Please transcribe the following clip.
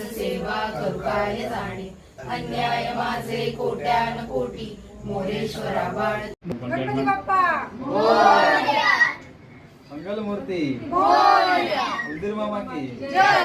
सेवा करू काय जाणे अन्याय माझे कोट्यान कोटी. मोरेश्वरा बाळ. गणपती बाप्पा. मंगलमूर्ती. उंदीर मामा की.